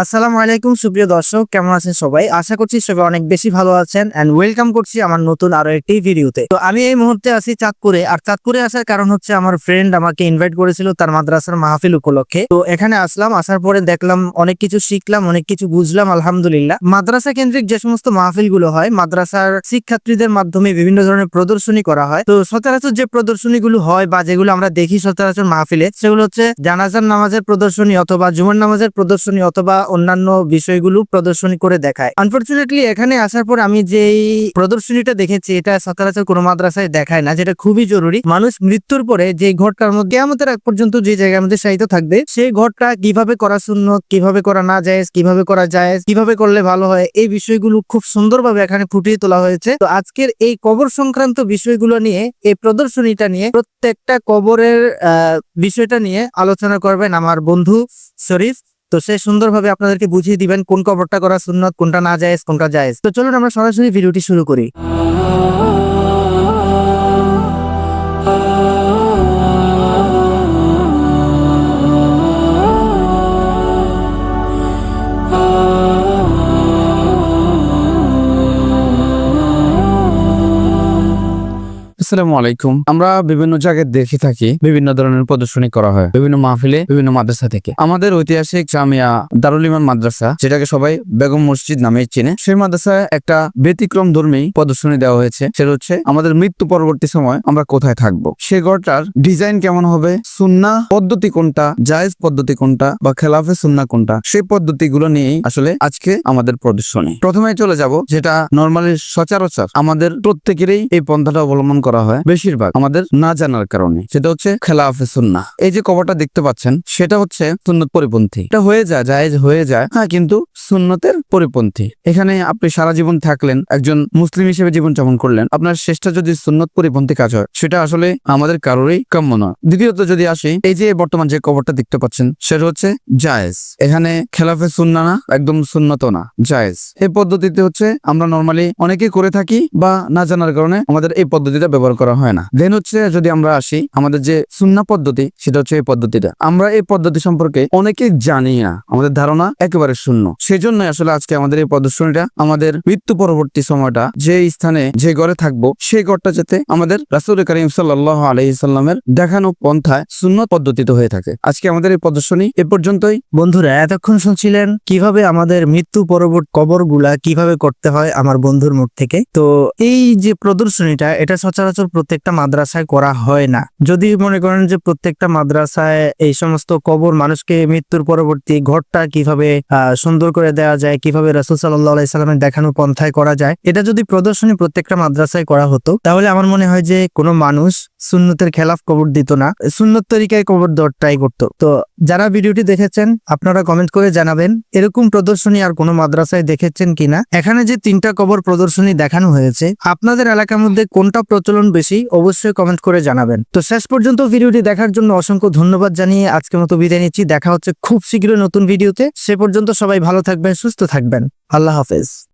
আসসালামু আলাইকুম, সুপ্রিয় দর্শক, কেমন আছেন সবাই? আশা করছি সবাই অনেক বেশি ভালো আছেন এন্ড ওয়েলকাম করছি আমার নতুন আরও একটি ভিডিওতে তো আমি এই মুহূর্তে আছি চাঁদপুরে, আর চাঁদপুরে আসার কারণ হচ্ছে আমার ফ্রেন্ড আমাকে ইনভাইট করেছিল তার মাদ্রাসার মাহফিল উপলক্ষে। তো এখানে আসলাম, আসার পরে দেখলাম অনেক কিছু শিখলাম, অনেক কিছু বুঝলাম, আলহামদুলিল্লাহ। মাদ্রাসা কেন্দ্রিক যে সমস্ত মাহফিলগুলো হয়, মাদ্রাসার শিক্ষার্থীদের মাধ্যমে বিভিন্ন ধরনের প্রদর্শনী করা হয়। তো সচরাচর যে প্রদর্শনী গুলো হয় বা যেগুলো আমরা দেখি সচরাচর মাহফিলে, সেগুলো হচ্ছে জানাজার নামাজের প্রদর্শনী অথবা জুমার নামাজের প্রদর্শনী অথবা অন্যান্য বিষয়গুলো প্রদর্শনী করে দেখায়। আনফরচুনেটলি এখানে আসার পর আমি যে প্রদর্শনীটা দেখেছি, এটা সচরাচর কোনো মাদ্রাসায় দেখায় না, যেটা খুবই জরুরি। মানুষ মৃত্যুর পরে যে ঘরটার মধ্যে আমাদের এক পর্যন্ত যে জায়গার মধ্যে সাহিত্য থাকবে, সেই ঘরটা কীভাবে করা শূন্য কীভাবে করা না যায়, কীভাবে করা যায়, কীভাবে করলে ভালো হয়, এই বিষয়গুলো খুব সুন্দরভাবে এখানে ফুটিয়ে তোলা হয়েছে। তো আজকের এই কবর সংক্রান্ত বিষয়গুলো নিয়ে, এই প্রদর্শনীটা নিয়ে, প্রত্যেকটা কবরের বিষয়টা নিয়ে আলোচনা করবেন আমার বন্ধু শরীফ। তো সে সুন্দরভাবে আপনাদেরকে বুঝিয়ে দিবেন কোন কবরটা করা সুন্নত, কোনটা না যায় কোনটা যায় তো চলুন আমরা সরাসরি ভিডিওটি শুরু করি। আসসালামু আলাইকুম। আমরা বিভিন্ন জায়গায় দেখে থাকি, বিভিন্ন ধরনের প্রদর্শনী করা হয়, বিভিন্ন মাহফিলে, বিভিন্ন মাদ্রাসা থেকে। আমাদের ঐতিহাসিক জামিয়া দারুল ইমান মাদ্রাসা, যেটাকে সবাই বেগম মসজিদ নামে চেনে, সেই মাদ্রাসায় একটা ব্যতিক্রম ধর্মী প্রদর্শনী দেওয়া হয়েছে। সেটা হচ্ছে, আমাদের মৃত্যু পরবর্তী সময় আমরা কোথায় থাকব? সে ঘরটার ডিজাইন কেমন হবে? সুন্না পদ্ধতি কোনটা? জায়েজ পদ্ধতি কোনটা? বা খেলাফে সুন্না কোনটা? সেই পদ্ধতিগুলো নিয়েই আসলে আজকে আমাদের প্রদর্শনী। প্রথমে চলে যাব, যেটা নর্মালি সচরাচর আমাদের প্রত্যেকেরই এই পন্থাটা অবলম্বন করা হয় বেশিরভাগ আমাদের না জানার কারণে। সেটা হচ্ছে খেলাফে সুন্না এই যে কবরটা দেখতে পাচ্ছেন, সেটা হচ্ছে সুন্নত পরিপন্থী। এটা হয়ে যায়, জায়েজ হয়ে যায় হ্যাঁ কিন্তু সুন্নতের পরিপন্থী। এখানে আপনি সারা জীবন থাকলেন, একজন মুসলিম হিসেবে জীবন যাপন করলেন। আপনার শেষটা যদি সুন্নত পরিপন্থী কাজ হয়, সেটা আসলে আমাদের কারোরই কাম্য নয়। দ্বিতীয়ত যদি আসি, এই যে বর্তমান যে কবরটা দেখতে পাচ্ছেন, সেটা হচ্ছে জায়েজ। এখানে খেলাফে সুন্না না, একদম সুন্নত না, জায়েজ। এই পদ্ধতিতে হচ্ছে আমরা নর্মালি অনেকেই করে থাকি বা না জানার কারণে আমাদের এই পদ্ধতিটা ব্যবহার করা হয় না। দেন হচ্ছে যদি আমরা আসি, আমাদের যে সুন্না পদ্ধতি, সেটা হচ্ছে এই পদ্ধতিটা। আমরা এই পদ্ধতি সম্পর্কে অনেকেই জানি না। আমাদের ধারণা একেবারে শূন্য। সেজন্য আসলে আজকে আমাদের এই প্রদর্শনীটা, আমাদের মৃত্যু পরবর্তী সময়টা, যে স্থানে যে ঘরে থাকব, সেই ঘরটা যাতে আমাদের রাসুল করিম সাল্লাহ আলহিসাল্লামের দেখানো পন্থায় শূন্য পদ্ধতিতে হয়ে থাকে। আজকে আমাদের এই প্রদর্শনী এ পর্যন্তই। বন্ধুরা, এতক্ষণ শুনছিলেন কীভাবে আমাদের মৃত্যু পরবর্তী কবরগুলা কীভাবে করতে হয় আমার বন্ধুর মুখ থেকে? তো এই যে প্রদর্শনীটা, এটা সচরাচর প্রত্যেকটা মাদ্রাসায় করা হয় না। যদি মনে করেন যে প্রত্যেকটা মাদ্রাসায় এই সমস্ত কবর মানুষকে মৃত্যুর পরবর্তী ঘরটা কীভাবে সুন্দর করে দেওয়া যায়, কীভাবে রাসুল সাল্লাহ সাল্লামের দেখানো পন্থায় করা যায়, এটা যদি প্রদর্শনী প্রত্যেকটা মাদ্রাসায় করা হতো, তাহলে আমার মনে হয় যে কোনো মানুষ সুন্নতের খেলাফ কবর দিত না। সুন্নত তরিকায় কবর দেওয়ার ট্রাই করতো। তো যারা ভিডিওটি দেখেছেন, আপনারা কমেন্ট করে জানাবেন, এরকম প্রদর্শনী আর কোনো মাদ্রাসায় দেখেছেন কিনা? এখানে যে তিনটা কবর প্রদর্শনী দেখানো হয়েছে, আপনাদের এলাকার মধ্যে কোনটা প্রচলন বেশি অবশ্যই কমেন্ট করে জানাবেন। তো শেষ পর্যন্ত ভিডিওটি দেখার জন্য অসংখ্য ধন্যবাদ জানিয়ে আজকের মতো বিদায় নিচ্ছি। দেখা হচ্ছে খুব শীঘ্রই নতুন ভিডিওতে। সে পর্যন্ত সবাই ভালো থাকবেন, সুস্থ থাকবেন। আল্লাহ হাফেজ।